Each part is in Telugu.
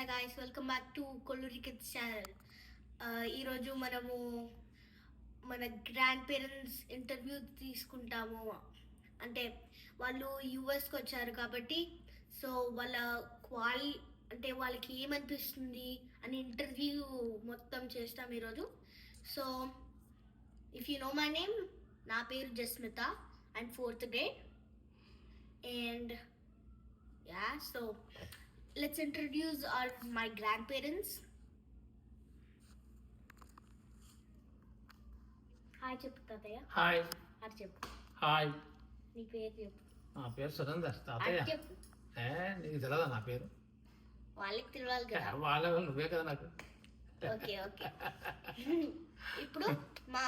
Hello guys welcome back to Kolluri kids channel ఈరోజు మనము మన గ్రాండ్ పేరెంట్స్ ఇంటర్వ్యూ తీసుకుంటాము. అంటే వాళ్ళు యూఎస్కి వచ్చారు కాబట్టి సో వాళ్ళ క్వాలి అంటే వాళ్ళకి ఏమనిపిస్తుంది అని ఇంటర్వ్యూ మొత్తం చేస్తాం ఈరోజు. So if you know my name నా పేరు Jasmitha and fourth grade and yeah so let's introduce our my grandparents. Hi చెప్పు తాతయ్య. హాయ్ అది చెప్పు. హాయ్ నీ పేరు చెప్పు. నా పేరు సురేందర్ అది తాతయ్య చెప్పు. ఏ నీకు తెలియదా నా పేరు? వాళ్ళకి తెలియాలి కదా. వాళ్ళ నువ్వే కదా నాకు. Okay okay. ఇప్పుడు మా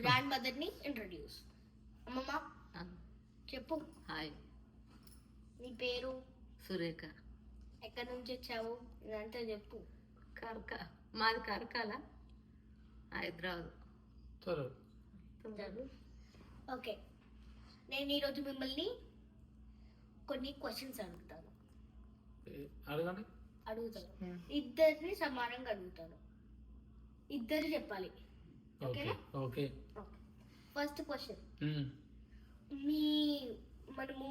గ్రాండ్ మదర్ని ఇంట్రడ్యూస్ అమ్మమ్మ చెప్పు. హాయ్ నీ పేరు? సురేఖ. ఎక్కడి నుంచి వచ్చావు? ఇదంతా చెప్పు. కరక మాది కరకాల హైదరాబాద్. ఓకే. నేను ఈరోజు మిమ్మల్ని కొన్ని క్వశ్చన్స్ అడుగుతాను. అడగండి. అడుగుతాను. ఇద్దరిని సమానంగా అడుగుతాను. ఇద్దరు చెప్పాలి. ఓకే ఓకేనా? ఓకే. ఫస్ట్ క్వశ్చన్ మీ మనము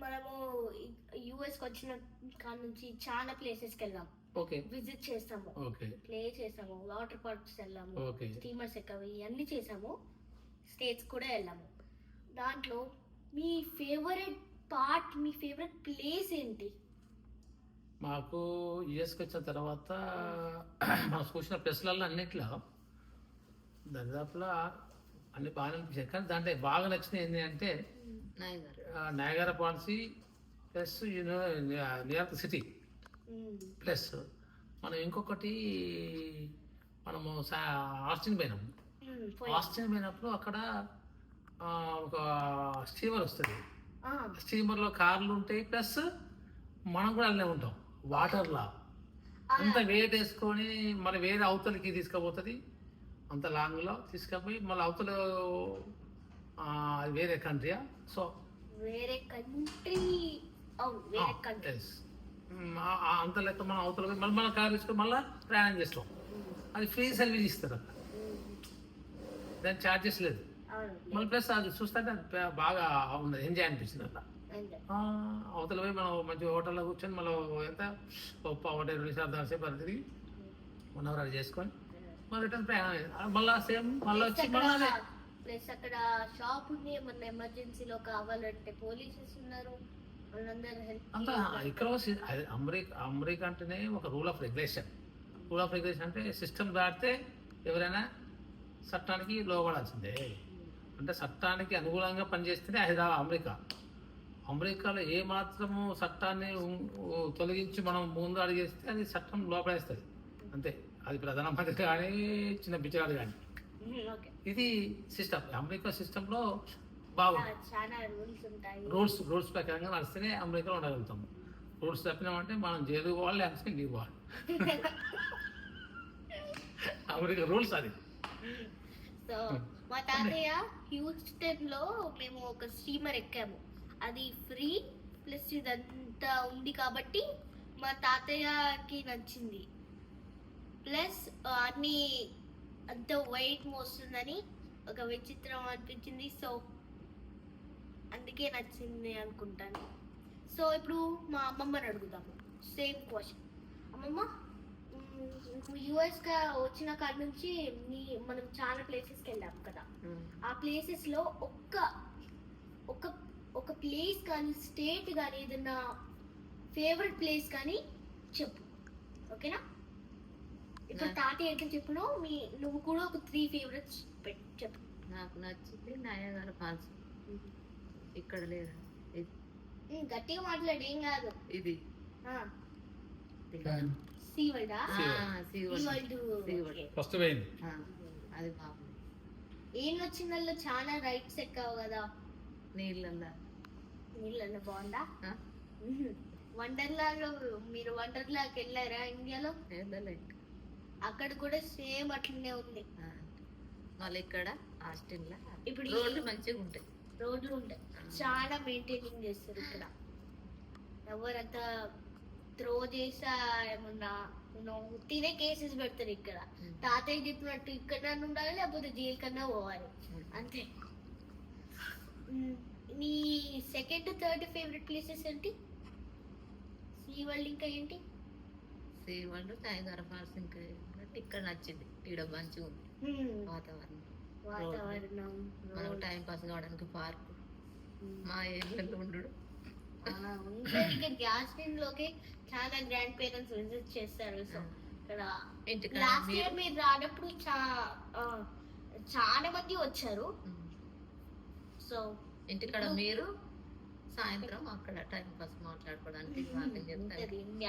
మనము యుఎస్కి వచ్చిన కాడ నుంచి చాలా ప్లేసెస్కి వెళ్ళాం ఓకే. విజిట్ చేస్తాము. ఓకే. ప్లే చేసాము వాటర్ పార్క్స్ వెళ్ళాము. ఓకే. స్టీమర్స్ ఎక్కవి ఇవన్నీ చేసాము. స్టేట్స్ కూడా వెళ్ళాము. దాంట్లో మీ ఫేవరెట్ పార్ట్ మీ ఫేవరెట్ ప్లేస్ ఏంటి? మాకు యుఎస్కి వచ్చిన తర్వాత మనం చూసిన ప్లేస్లలో అన్నిట్లో దరిదాపులా అన్ని బాగా అనిపించాయి. కానీ దాంట్లో బాగా నచ్చినవి ఏంటి అంటే Niagara. Policy plus you know New York city. Plus మనం ఇంకొకటి మనము ఆస్టిన్ పోయినాము ఆస్టిన్ పోయినప్పుడు అక్కడ ఒక స్టీమర్ వస్తుంది. స్టీమర్లో కార్లు ఉంటాయి ప్లస్ మనం కూడా అల్లే ఉంటాం. వాటర్లా. అంత వెయిట్ వేసుకొని మరి వేరే అవతలకి తీసుకుపోతుంది. అంత లాంగ్లో తీసుకుపోయి మళ్ళీ అవతల వేరే కంట్రీయా? సో వేరే కంట్రీ. వేరే అంత లెక్క మనం అవతల మళ్ళీ మన కార్ తీసుకొని మళ్ళీ ప్రయాణం చేస్తాం. అది ఫ్రీ సర్వీస్ ఇస్తారు అక్కడ. దాని ఛార్జెస్ లేదు. మళ్ళీ ప్లస్ అది పే- బాగా ఉన్నది. ఎంజాయ్ అనిపించింది అట్లా అవతల పోయి మనం మంచి హోటల్లో కూర్చొని మళ్ళీ ఎంత ఒక పావు రెండు నిమిషాలు సేపు అది తిరిగి వన్ అవర్ అది చేసుకొని మళ్ళీ రిటర్న్ ప్రయాణం అయ్యింది. మళ్ళీ సేమ్ మళ్ళీ వచ్చి మళ్ళీ ప్లస్ అక్కడ షాప్ ఉంది ఏమన్నా ఎమర్జెన్సీలో కావాలంటే పోలీసెస్ ఉన్నారు అంతా ఇక్కడ అమెరికా అమెరికా అంటేనే ఒక rule of regulation rule of regulation అంటే సిస్టమ్ దాటితే ఎవరైనా చట్టానికి లోబడాల్సిందే. అంటే చట్టానికి అనుగుణంగా పనిచేస్తేనే హైదరాబాద్ అమెరికా. అమెరికాలో ఏ మాత్రము చట్టాన్ని తొలగించి మనం ముందు అడిగేస్తే అది చట్టం లోపడేస్తుంది అంతే. అది ప్రధానమంత్రి కానీ చిన్న బిచ్చగాడు కానీ. ఇది సిస్టమ్. అమెరికా సిస్టంలో బాగుంది. రూల్స్ రూల్స్ రూల్స్ ప్రకారంగా నడిస్తేనే అమెరికాలో ఉండగలుగుతాము. రూల్స్ తప్పినామంటే మనం జైలు పోవాలి లేకపోతే ఇంటికి పోవాలి. అమెరికా రూల్స్ అది. సో మా తాతయ్య హ్యూస్టన్లో మేము ఒక స్టీమర్ ఎక్కాము. అది ఫ్రీ ప్లస్ ఇదంతా ఉంది కాబట్టి మా తాతయ్యకి నచ్చింది. ప్లస్ అన్ని అంత వెయిట్ మోస్తుందని ఒక విచిత్రం అనిపించింది. సో అందుకే నచ్చింది అనుకుంటాను. సో ఇప్పుడు మా అమ్మమ్మని అడుగుదాము సేమ్ క్వశ్చన్ అమ్మమ్మ యుఎస్గా వచ్చిన కాడ నుంచి మీ మనం చాలా ప్లేసెస్కి వెళ్ళాం కదా. ఆ ప్లేసెస్లో ఒక్క ఒక ఒక ప్లేస్ కానీ స్టేట్ కానీ ఏదన్నా ఫేవరెట్ ప్లేస్ కానీ చెప్పు. ఓకేనా ఇప్పుడు తాతయ్య ఎట్లా చెప్పినో? మీ నువ్వు కూడా ఒక త్రీ ఫేవరెట్స్ చెప్పు. నాకు నచ్చింది నాయగారు ఫాల్స్. ఇక్కడ లేదా? గట్టిగా మాట్లాడు ఏం కాదు. ఇది. సీ. సీవర్డ్. ఫస్ట్ పోయింది. ఆ, అది బాగుంది. ఏం వచ్చిందల్లో చాలా రైట్స్ ఎక్కావు కదా. నీళ్ళల్లో. నీళ్ళల్లో బాగుందా? వండర్లాలో మీరు వండర్లాకి వెళ్ళారా ఇండియాలో? వెళ్ళలే అక్కడ కూడా సేమ్ అట్లనే ఉంది. మళ్ళీ ఇక్కడ హాస్టల్లో? ఇప్పుడు రోడ్లు మంచిగా ఉంటాయి. రోడ్లు ఉంటాయి. చాలా మెయింటైనింగ్ చేస్తారు ఇక్కడ. ఎవరంతా త్రో చేసా ఏమన్నా తినే కేసెస్ పెడతారు ఇక్కడ. తాతయ్య చెప్పినట్టు ఇక్కడ ఉండాలి లేకపోతే జైలు కన్నా పోవాలి అంతే. మ్, నీ సెకండ్ థర్డ్ ఫేవరెట్ ప్లేసెస్ ఏంటి? సీ వరల్డ్ ఇంకా ఏంటి? శ్రీవండు టైగర్ ఫాల్స్ ఇంకా ఏంటంటే ఇక్కడ నచ్చింది. ఇక్కడ మంచిగా ఉంది. వాతావరణం. వాతావరణం. మనకు టైం పాస్ కావడానికి పార్క్. మ్. ఏరియాలో ఉండు ఆ, ఉంటుంది ఇక్కడ గ్యాస్టిన్లోకి చాలా గ్రాండ్ పేరెంట్స్ విజిట్ చేస్తారు. సో ఇక్కడ లాస్ట్ ఇయర్ మీరు రానప్పుడు చాలా మంది వచ్చారు. సో ఇంటికాడ మీరు సాయంత్రం అక్కడ టైం పాస్ మాట్లాడుకోవడానికి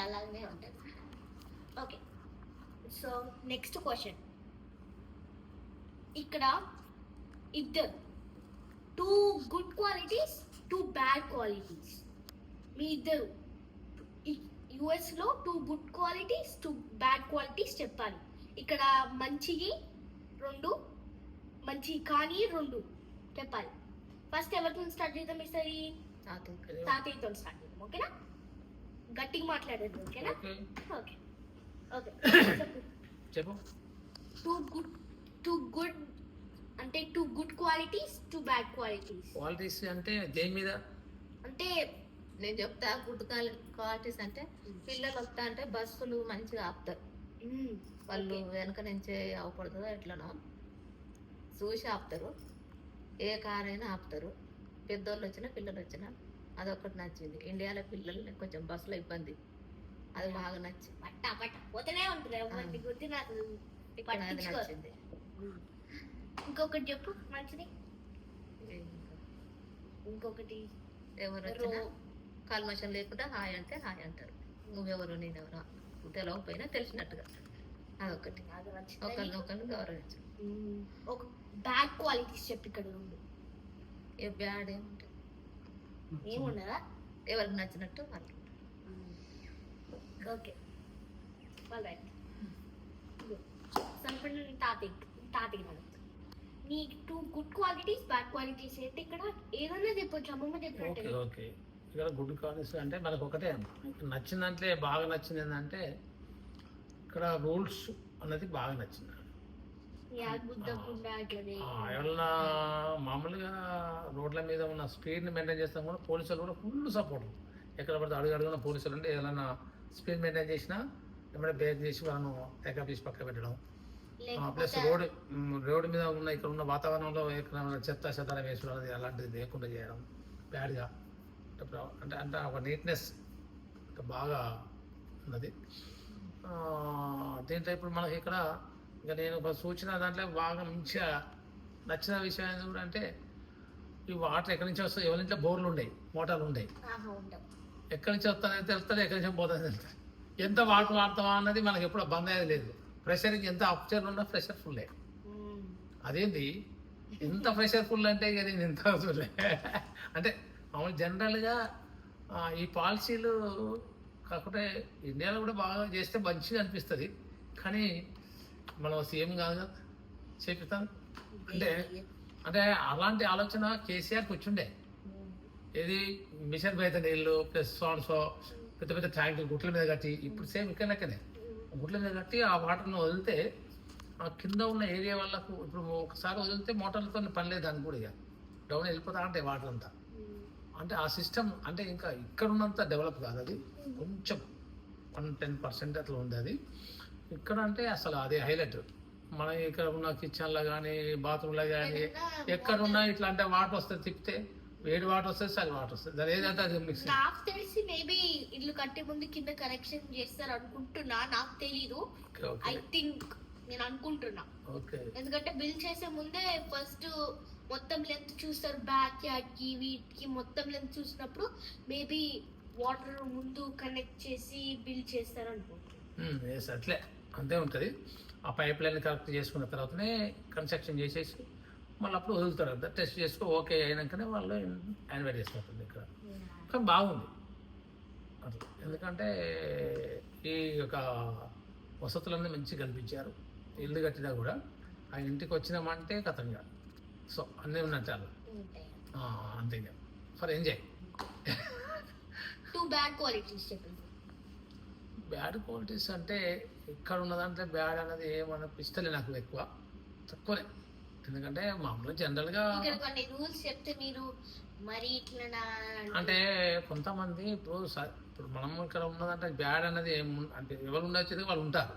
అలాగే ఉంటుంది. ఓకే. సో నెక్స్ట్ క్వశ్చన్ ఇక్కడ ఇద్దరు. Two good qualities two bad qualities మీ ఇద్దరు. యుఎస్లో two good qualities two bad qualities చెప్పాలి. ఇక్కడ మంచివి రెండు మంచి కానీ రెండు చెప్పాలి. ఫస్ట్ ఎవరితో స్టార్ట్ చేద్దాం ఈసారి తాతయ్య తాతయ్యతో స్టార్ట్ చేద్దాం ఓకేనా గట్టిగా మాట్లాడేది ఓకేనా ఓకే ఓకే ఓకే చెప్పు చెప్పు. టూ గుడ్ టూ గుడ్ అంటే two good qualities two bad qualities qualities అంటే దేని మీద? అంటే నేను చెప్తా గుడ్ క్వాలిటీస్ అంటే పిల్లలు వస్తా అంటే బస్సులు మంచిగా ఆపుతారు. మ్మ్, వాళ్ళు వెనక నుంచే అవపడుతుందో ఎట్లనో. చూసి ఆపుతారు. ఏ కార్ అయినా ఆపుతారు. పెద్దోళ్ళు వచ్చినా పిల్లలు వచ్చినా అదొకటి నచ్చింది. ఇండియాలో పిల్లల్ని కొంచెం బస్సులో ఇబ్బంది. అది బాగా నచ్చింది పట్ట పట్ట. పోతూనే ఉంటుంది. ఎవరిని గుర్తు నాకు ఇక్కడ అది పట్టించుకో. నచ్చింది. ఇంకొకటి చెప్పు మంచిది. ఇంకా ఇంకొకటి. ఎవరు కల్మషం లేకుండా హాయ్ అంటే హాయ్ అంటారు. నువ్వెవరు నేనెవరు? తెలవకపోయినా తెలిసినట్టుగా. అదొకటి. ఒకరిని ఒకరిని గౌరవించు ఒక బ్యాడ్ క్వాలిటీస్ చెప్పి ఇక్కడ రెండు ఏ బ్యాడ్ ఏముంటుంది? ఏమున్నదా ఎవరికి నచ్చినట్టు వాళ్ళు. ఓకే రైట్ సంపన్న తాతయ్య నడుపు నీ two good qualities bad qualities ఏంటి ఇక్కడ? ఏదన్నా చెప్పొచ్చు అమ్మమ్మ ఓకే చెప్పినట్టు ఓకే ఇక్కడ గుడ్ క్వాలిటీస్ అంటే మనకు ఒకటే నచ్చిన దాంట్లో బాగా నచ్చింది ఏంటంటే ఇక్కడ రూల్స్ అన్నది బాగా నచ్చింది. యా ఆ, ఎవరన్నా మామూలుగా రోడ్ల మీద ఉన్న స్పీడ్ని మెయింటైన్ చేస్తాం కూడా పోలీసులు కూడా ఫుల్ సపోర్ట్ ఎక్కడ పడితే అడుగు అడుగున పోలీసులు అంటే ఏదైనా స్పీడ్ మెయింటైన్ చేసినా ఏమైనా బ్రేక్ చేసి వాళ్ళను టెకప్ చేసి పక్క పెట్టడం. ప్లస్ రోడ్ రోడ్డు మీద ఉన్న ఇక్కడ ఉన్న వాతావరణంలో ఎక్కడ చెత్త చెత్త వేసుకోవడం అలాంటిది లేకుండా చేయడం. బ్యాడ్గా. అంటే అంటే ఒక నీట్నెస్ బాగా ఉన్నది. దీంట్లో ఇప్పుడు మనకి ఇక్కడ ఇంకా నేను ఒక సూచన దాంట్లో బాగా మంచిగా నచ్చిన విషయం ఏంటి కూడా అంటే ఈ వాటర్ ఎక్కడి నుంచి వస్తాయి? ఎవరి ఇంట్లో బోర్లు ఉండేవి మోటార్లు ఉండవు. ఎక్కడి నుంచి వస్తానని తెలుస్తుంది ఎక్కడి నుంచి పోతుంది తెలుస్తుంది ఎంత వాటర్ వాడతామా అన్నది మనకి ఎప్పుడు బంద్ అయ్యేది లేదు. ప్రెషర్ ఎంత అప్చర్ ఉన్నా ప్రెషర్ ఫుల్లే. అదేంటి ఎంత ప్రెషర్ ఫుల్ అంటే ఇక నేను ఎంత అంటే మామూలు జనరల్గా ఈ పాలసీలు కాకపోతే ఇండియాలో కూడా బాగా చేస్తే మంచిగా అనిపిస్తుంది. కానీ మనం సీఎం కాదు కదా చేపిస్తాం. అంటే అంటే అలాంటి ఆలోచన కేసీఆర్కి వచ్చిండే. ఇది మిషన్ మీద నీళ్ళు ప్లస్ సో పెద్ద పెద్ద ట్యాంకులు గుట్ల మీద కట్టి ఇప్పుడు సేమ్ ఇక్కడ లెక్కనే. గుట్ల మీద కట్టి ఆ వాటర్ను వదిలితే ఆ కింద ఉన్న ఏరియా వాళ్ళకు ఇప్పుడు ఒకసారి వదిలితే మోటార్లతో పని లేదు దానికి కూడా ఇక. డౌన్ వెళ్ళిపోతా ఉంటాయి వాటర్ అంతా. అంటే ఆ సిస్టమ్ అంటే ఇంకా ఇక్కడ ఉన్నంత డెవలప్ కాదు అది. కొంచెం వన్ టెన్ పర్సెంట్ అట్లా ఉంది అది. ఇక్కడ అంటే అసలు అదే హైలైట్ మన ఇక్కడ ఉన్న కిచెన్లో కానీ బాత్రూంలో కానీ ఎక్కడున్నా ఇట్లా అంటే వాటర్ వస్తుంది తిప్పితే వేడి వాటర్ వస్తుంది చలి వాటర్ వస్తుంది దాని ఏదంటే అది మిక్స్ నాకు తెలిసి మేబీ ఇల్లు కట్టే ముందు కింద కరెక్షన్ చేస్తారు అనుకుంటున్నా నాకు తెలీదు. ఐ థింక్ నేను అనుకుంటున్నా. ఓకే. ఎందుకంటే బిల్ చేసే ముందే ఫస్ట్ మొత్తం లెంత్ చూస్తారు బ్యాక్ యార్డ్కి వీటికి మొత్తం లెంత్ చూసినప్పుడు మేబీ వాటర్ ముందు కనెక్ట్ చేసి బిల్ చేస్తారు అనుకుంటున్నాను ఎస్ అట్లే. అంతే ఉంటుంది. ఆ పైప్ లైన్ కరెక్ట్ చేసుకున్న తర్వాతనే కన్స్ట్రక్షన్ చేసేసి మళ్ళీ అప్పుడు వదులుతారు అంతా. టెస్ట్ చేసుకో ఓకే అయినాకనే వాళ్ళు యాన్వైట్ చేసుకుంటుంది ఇక్కడ. కానీ బాగుంది. అట్లా ఎందుకంటే ఈ యొక్క వసతులన్నీ మంచిగా కల్పించారు. ఇల్లు కట్టినా కూడా ఆ ఇంటికి వచ్చినామంటే కథంగా. సో అన్నీ ఉన్నట్టు అంతే for enjoy two bad qualities చెప్పండి. బ్యాడ్ క్వాలిటీస్ అంటే ఇక్కడ ఉన్నదంటే బ్యాడ్ అనేది ఏమనిపిస్తలే నాకు ఎక్కువ. తక్కువనే. ఎందుకంటే మామూలుగా జనరల్గా ఇక్కడ కొన్ని రూల్స్ చెప్తే మీరు మరి ఇట్లా నా- అంటే కొంతమంది ఇప్పుడు ఇప్పుడు మనం ఇక్కడ ఉన్నదంటే బ్యాడ్ అనేది ఏం అంటే ఎవరు ఉండొచ్చేది వాళ్ళు ఉంటారు.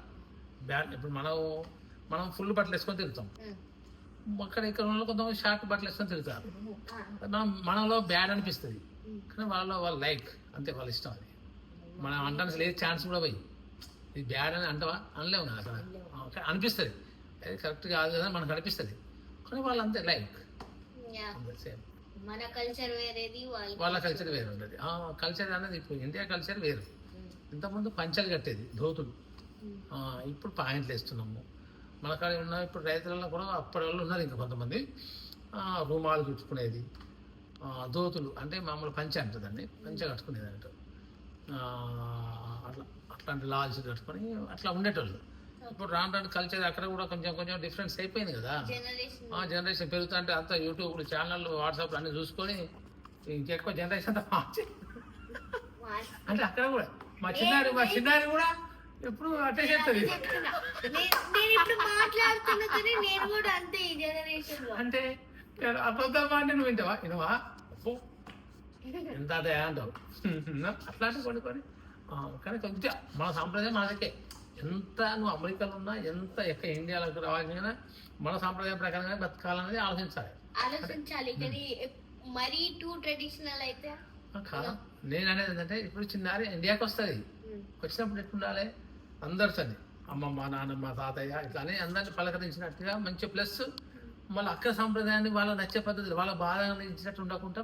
బ్యాడ్ ఇప్పుడు మనం మనం ఫుల్ బట్టలు వేసుకొని తిరుగుతాం. అక్కడ ఇక్కడ ఉన్న కొంతమంది షార్ట్ బట్టలు వేసుకొని తిరుగుతారు. మనం మనలో బ్యాడ్ అనిపిస్తుంది. కానీ వాళ్ళలో వాళ్ళు లైక్ అంతే వాళ్ళ ఇష్టం అది. మనం అంటానికి లేదు ఛాన్స్ కూడా పోయి. ఇది బ్యాడ్ అని అంటవా? అనలేము అసలు. అనిపిస్తుంది. అది కరెక్ట్ కాదు కదా మనకు అనిపిస్తుంది. కానీ వాళ్ళు అంతే లైక్ మన కల్చర్ వేరేది వాళ్ళ కల్చర్ వేరు ఉంటుంది కల్చర్ అనేది ఇప్పుడు ఇండియా కల్చర్ వేరు. ఉమ్. ఇంతకుముందు పంచలు కట్టేది ధోతులు. ఆ, ఇప్పుడు పాయింట్లు వేస్తున్నాము. మన కాడ ఉన్న ఇప్పుడు రైతులలో కూడా అప్పటి వాళ్ళు ఉన్నారు ఇంకా కొంతమంది. రుమాలు చుట్టుకునేది. ఆ, ధోతులు అంటే మామూలు పంచ అంటుందండి పంచ కట్టుకునేది అంట ఆ, అట్లా అట్లాంటి లాల్స్ కట్టుకొని అట్లా ఉండేటోళ్ళు. ఇప్పుడు రాను రాను కల్చర్ అక్కడ కూడా కొంచెం కొంచెం డిఫరెన్స్ అయిపోయింది కదా. ఆ జనరేషన్ పెరుగుతుంటే అంతా యూట్యూబ్ ఛానల్ వాట్సాప్ అన్ని చూసుకొని ఇంకెక్కువ జనరేషన్ అంతా మార్చి. మార్- అంటే అక్కడ కూడా. మా చిన్నారి మా చిన్నారి కూడా ఎప్పుడు అట్టే చెప్తుంది లో. అంటే అబద్ధం అంటే నువ్వు వింటావా? వినవా? ఎంత అదే అంటావు. అట్లాంటి కొన్ని కొన్ని. కానీ కొంచెం మన సాంప్రదాయం మనకే ఎంత నువ్వు అమెరికాలో ఉన్నా ఎంత ఎక్కడ ఇండియాలోకి రావాల్సిన మన సాంప్రదాయం ప్రకారంగా బతకాలనేది ఆలోచించాలి. ఆలోచించాలి. కానీ మరీ టూ ట్రెడిషనల్ అయితే కాదా. నేను అనేది ఏంటంటే ఇప్పుడు చిన్నారి ఇండియాకి వస్తుంది. వచ్చినప్పుడు ఎట్లుండాలి? అందరితోని అమ్మమ్మ నాన్నమ్మ తాతయ్య ఇట్లా అని అందరిని పలకరించినట్టుగా మంచి ప్లస్ మళ్ళీ అక్కడ సాంప్రదాయాన్ని వాళ్ళ నచ్చే పద్ధతి వాళ్ళ బాధ ఇచ్చినట్టు ఉండకుండా.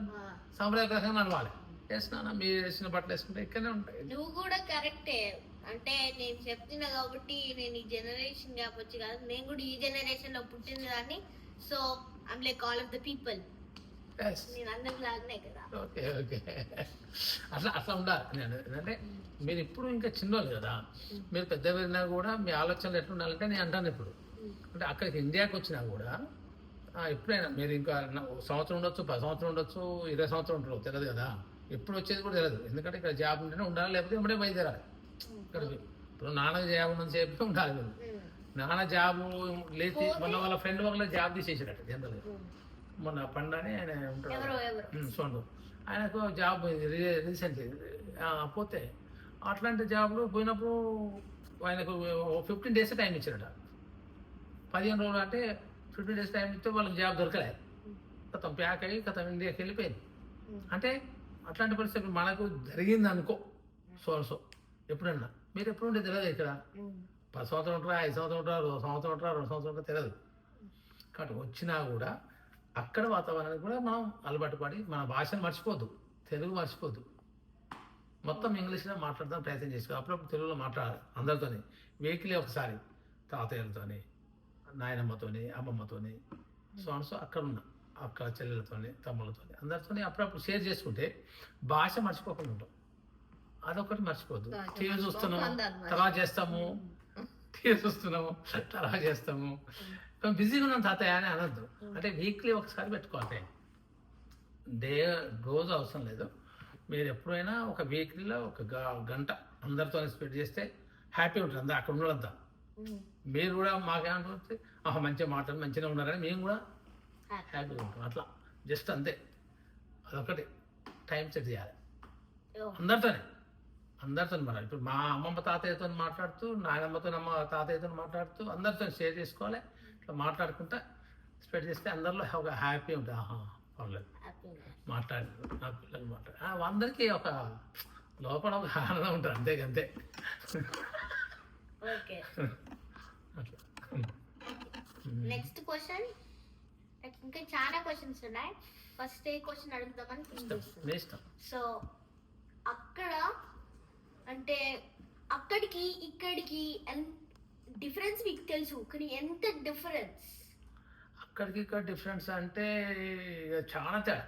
సాంప్రదాయ ప్రకారం నడవాలి. వేసినా మీరు వేసిన బట్టలు వేసుకుంటే ఇక్కడనే ఉంటాయి. నువ్వు కూడా కరెక్టే. అంటే నేను చెప్తున్నా కాబట్టి నేను ఈ జనరేషన్ కాబట్టి కాదు నేను కూడా ఈ జనరేషన్లో పుట్టిన దాన్ని so I'm like all of the people. నేను అందరిలాగానే కదా. ఓకే ఓకే అట్లా అట్లా ఉండాలి నేను ఏంటంటే మీరు ఇప్పుడు ఇంకా చిన్నోళ్ళు కదా. మీరు పెద్ద వెళ్ళినా కూడా మీ ఆలోచనలు ఎట్లా ఉండాలంటే నేను అంటాను ఇప్పుడు. అంటే అక్కడికి ఇండియాకి వచ్చినా కూడా ఎప్పుడైనా మీరు ఇంకా సంవత్సరం ఉండొచ్చు పది సంవత్సరం ఉండొచ్చు ఇరవై సంవత్సరం ఉంటారు తెలియదు కదా. ఎప్పుడు వచ్చేది కూడా తెలియదు. ఎందుకంటే ఇక్కడ జాబ్ ఉంటేనే ఉండాలి లేకపోతే ఇప్పుడే బయలుదేరాలి. ఇప్పుడు నాన్న జాబ్ ఉండాలి మీరు. ఉమ్. నాన్న జాబ్ లేచి మొన్న వాళ్ళ ఫ్రెండ్ వాళ్ళ జాబ్ తీసేసాడట జనరల్గా. మొన్న పండని ఆయన ఉంటాడు. సోను ఆయనకు జాబ్ పోయింది రీసెంట్లీ పోతే అట్లాంటి జాబ్లు పోయినప్పుడు ఆయనకు ఫిఫ్టీన్ డేస్ టైం ఇచ్చారట పదిహేను రోజులు అంటే ఫిఫ్టీన్ డేస్ టైం ఇస్తే వాళ్ళకి జాబ్ దొరకలే. కథం ప్యాక్ అయ్యి కథం ఇండియాకి వెళ్ళిపోయింది. అంటే అట్లాంటి పరిస్థితి మనకు జరిగింది అనుకో సో సో ఎప్పుడన్నా. మీరు ఎప్పుడు ఉంటే తెలియదు ఇక్కడ. పది సంవత్సరం ఉంటారా ఐదు సంవత్సరం ఉంటారా రెండు సంవత్సరం ఉంటారా రెండు సంవత్సరం ఉంటారా తెలియదు కాబట్టి వచ్చినా కూడా అక్కడ వాతావరణానికి కూడా మనం అలవాటు పడి మన భాషను మర్చిపోద్దు తెలుగు మర్చిపోద్దు. మొత్తం ఇంగ్లీష్లో మాట్లాడదాం ప్రయత్నం చేసుకో. అప్పుడప్పుడు తెలుగులో మాట్లాడాలి అందరితోని. వీక్లీ ఒకసారి. తాతయ్యలతోని నాయనమ్మతోని అమ్మమ్మతోని సో అక్కడ ఉన్న అక్క చెల్లెలతోని తమ్ముళ్ళతోని అందరితోని అప్పుడప్పుడు షేర్ చేసుకుంటే భాష మర్చిపోకుండా ఉంటాం. అదొకటి మర్చిపోద్దు. టీవీ చూస్తున్నాము. తర్వాత చేస్తాము. టీవీ చూస్తున్నాము. తర్వాత చేస్తాము. కొంచెం బిజీగా ఉన్నాం తాతయ్య అని అనొద్దు. అంటే వీక్లీ ఒకసారి పెట్టుకోవాలి. డే రోజు అవసరం లేదు. మీరు ఎప్పుడైనా ఒక వీక్లీలో ఒక గంట అందరితో స్పెండ్ చేస్తే హ్యాపీ ఉంటుంది అందరూ అక్కడ ఉమ్. మీరు కూడా మాకేమంటే ఆహా మంచిగా మాట్లాడి మంచిగా ఉన్నారని మేము కూడా. హ్యాపీగా ఉంటాం. అట్లా. జస్ట్ అంతే. అదొకటి. టైం సెట్ చేయాలి. అందరితోనే. అందరితో మరి. ఇప్పుడు మా అమ్మమ్మ తాతయ్యతో మాట్లాడుతూ నాయనమ్మతో అమ్మ తాతయ్యతో మాట్లాడుతూ అందరితో షేర్ చేసుకోవాలి. ఇట్లా మాట్లాడుకుంటా స్ప్రెడ్ చేస్తే అందరిలో ఒక హ్యాపీ ఉంటుంది. ఆహా పర్లేదు. మాట్లాడారు నా పిల్లలు మాట్లాడారు అందరికీ ఒక లోపల ఒక ఆనందం ఉంటుంది. అంతే అంతే. నెక్స్ట్ క్వశ్చన్ ఇంకా చాలా క్వశ్చన్స్ ఉన్నాయి. ఫస్ట్ ఏ క్వశ్చన్ అడుగుదామని సో అక్కడ అంటే అక్కడికి ఇక్కడికి డిఫరెన్స్ మీకు తెలుసు కానీ ఎంత డిఫరెన్స్? అక్కడికి ఇక్కడ డిఫరెన్స్ అంటే చాలా తేడా.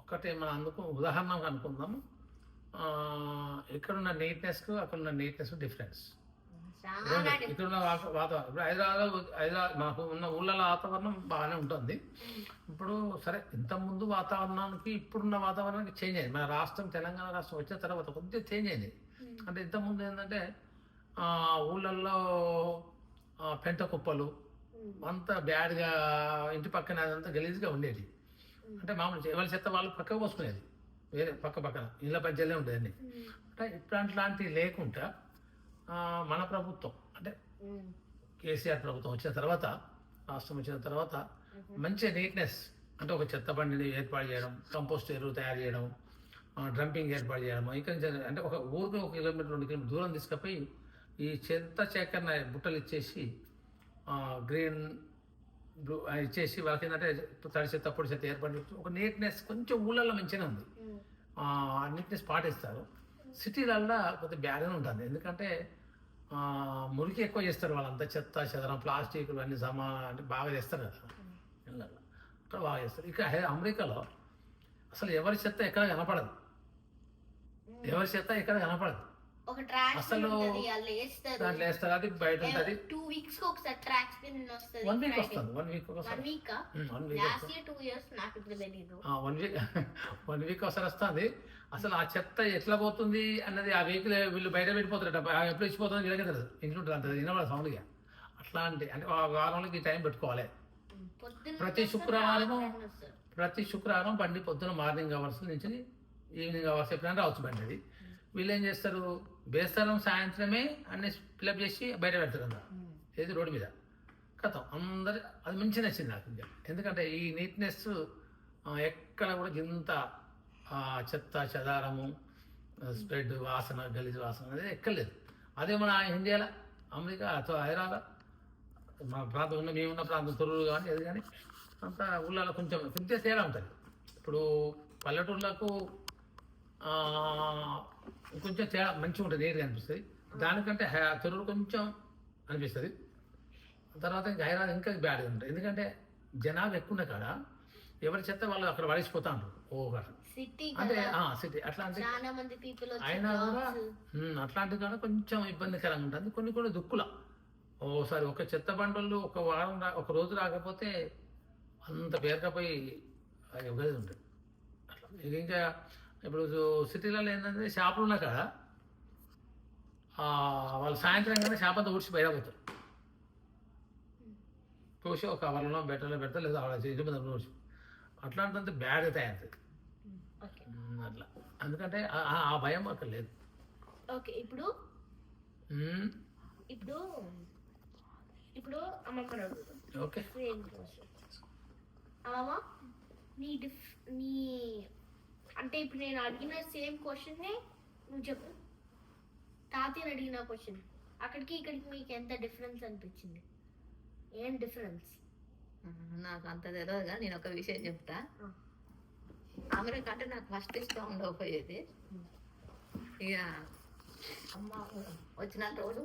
ఒకటి మనం అందుకు ఉదాహరణకు అనుకుందాం. ఇక్కడున్న నీట్నెస్కు అక్కడున్న నీట్నెస్ డిఫరెన్స్ చాలా ఇక్కడున్న వాత- వాతావరణం. ఇప్పుడు హైదరాబాద్ హైదరాబాద్ మాకు ఉన్న ఊళ్ళలో వాతావరణం బాగానే ఉంటుంది. ఇప్పుడు సరే ఇంత ముందు వాతావరణానికి ఇప్పుడున్న వాతావరణానికి చేంజ్ అయింది. మన రాష్ట్రం తెలంగాణ రాష్ట్రం వచ్చిన తర్వాత కొద్దిగా చేంజ్ అయింది. అంటే ఇంతకుముందు ఏంటంటే ఊళ్ళల్లో పెంట కుప్పలు అంతా బ్యాడ్గా ఇంటి పక్కన అదంతా గలీజ్గా ఉండేది. అంటే మామూలు ఎవరి చెత్త వాళ్ళు పక్కకు పోసుకునేది. వేరే పక్క పక్కన. ఇళ్ళ పద్యాలే ఉండేది అంటే ఇట్లాంటిలాంటివి లేకుండా ఆ, మన ప్రభుత్వం అంటే కేసీఆర్ ప్రభుత్వం వచ్చిన తర్వాత రాష్ట్రం వచ్చిన తర్వాత మంచి నీట్నెస్ అంటే ఒక చెత్త బండిని ఏర్పాటు చేయడం కంపోస్ట్ ఎరువు తయారు చేయడం డ్రంపింగ్ ఏర్పాటు చేయడం ఇక్కడ అంటే ఒక ఊరికి ఒక కిలోమీటర్ రెండు కిలోమీటర్ దూరం తీసుకుపోయి ఈ చెత్త సేకరణ బుట్టలు ఇచ్చేసి గ్రీన్ బ్లూ ఇచ్చేసి వాళ్ళకి ఏంటంటే తడి చెత్త పొడి చెత్త ఏర్పాటు ఒక నీట్నెస్ కొంచెం ఊళ్ళల్లో మంచిగా ఉంది. నీట్నెస్ పాటిస్తారు. సిటీలల్లో కొద్దిగా బ్యాడ్గానే ఉంటుంది. ఎందుకంటే మురికి ఎక్కువ చేస్తారు వాళ్ళంతా చెత్త చెదరం ప్లాస్టిక్లు అన్ని సమా అంటే బాగా చేస్తారు కదా. ఇళ్ళల్లో. అక్కడ బాగా చేస్తారు. ఇక హై- అమెరికాలో అసలు ఎవరి చెత్త ఎక్కడ కనపడదు. ఎవరి చెత్త ఎక్కడ కనపడదు. ఒక ట్రాక్ అసలు దాంట్లో వేస్తారు అది బయట ఉంటుంది. టూ వీక్స్కి ఒకసారి ట్రాక్ స్పిన్ వస్తుంది వన్ వీక్ వస్తుంది one week one week one week last year two years నాకు ఇప్పుడు తెలీదు. వన్ వీక్ వన్ వీక్ ఒకసారి వస్తుంది. అసలు ఆ చెత్త ఎట్లా పోతుంది అన్నది ఆ వెహికల్ వీళ్ళు బయట పెట్టిపోతారట. ఎప్పుడు ఇచ్చిపోతుంది వీళ్ళకే తెలియదు ఇంట్లో ఉంటుంది అంత వినబడదు సౌండ్గా అట్లాంటి అంటే ఆ వారంలోకి టైం పెట్టుకోవాలి. ప్రతి వస్తారు. ప్రతి శుక్రవారం బండి పొద్దున మార్నింగ్ అవర్స్ నుంచి ఈవినింగ్ అవర్స్ ఎప్పుడైనా రావచ్చు బండి అది. వీళ్ళు ఏం చేస్తారు? బేస్తరం సాయంత్రమే అన్ని ఫిల్అప్ చేసి బయట పెడతారు అంతా ఏది? రోడ్డు మీద. కథం. అందరి అది మంచి నచ్చింది నాకు ఇంకా. ఎందుకంటే ఈ నీట్నెస్ ఎక్కడ కూడా ఇంత చెత్త చెదారము స్ప్రెడ్ వాసన గలీజ్ వాసన అనేది ఎక్కలేదు అదే మన ఇండియాలో అమెరికా అథవా హైదరాబాద్ మా ప్రాంతం ఉన్న మేమున్న ప్రాంతం తొర్రూరు కానీ ఏది కానీ అంత ఊళ్ళలో కొంచెం కొంచెం తేడా ఉంటుంది. ఇప్పుడు పల్లెటూర్లకు ఆ, కొంచెం తేడా మంచిగా ఉంటుంది నీట్గా అనిపిస్తుంది. దానికంటే హై- తొర్రూరు కొంచెం అనిపిస్తుంది. తర్వాత ఇంకా హైదరాబాద్ ఇంకా బ్యాడ్గా ఉంటుంది. ఎందుకంటే జనాభా ఎక్కువ ఉన్న కాడ ఎవరి చెత్త వాళ్ళు అక్కడ పడేసిపోతా ఉంటారు. ఓ కాడ సిటీ అంటే సిటీ అట్లాంటి అయినా కూడా అట్లాంటి కాడ కొంచెం ఇబ్బందికరంగా ఉంటుంది. కొన్ని కొన్ని దుక్కుల. ఓసారి ఒక చెత్త బండలు ఒక వారం ఒక రోజు రాకపోతే అంత పేరకపోయి ఉంటుంది. అట్లా. ఇంకా ఇప్పుడు సిటీలలో ఏంటంటే షాపులు ఉన్న కాడ వాళ్ళు సాయంత్రం కానీ షాప్ అంతా ఊడ్చి బయట పోతారు. పోసి ఒక కవర్లో బెట్టలో పెడతారు లేదా ఇంటి మీద ఊడ్చి. అట్లాంటిదంతా బ్యాడ్ ఉమ్, అట్లా. ఎందుకంటే ఆ- భయం అక్కడ లేదు. ఓకే ఇప్పుడు? ఇప్పుడు ఇప్పుడు అమ్మమ్మ ఓకే. అమ్మమ్మ నీ డిఫ్ నీ అంటే ఇప్పుడు నేను అడిగిన సేమ్ క్వశ్చన్నే నువ్వు చెప్పు. తాతయ్యని అడిగిన క్వశ్చన్ అక్కడికి ఇక్కడికి మీకు ఎంత డిఫరెన్స్ అనిపించింది? ఏం డిఫరెన్స్ నాకు అంత తెలియదు కానీ నేను ఒక విషయం చెప్తా. అమెరికా అంటే నాకు ఫస్ట్ ఇష్టం ఉండకపోయేది. ఇక అమ్మ వచ్చిన రోజు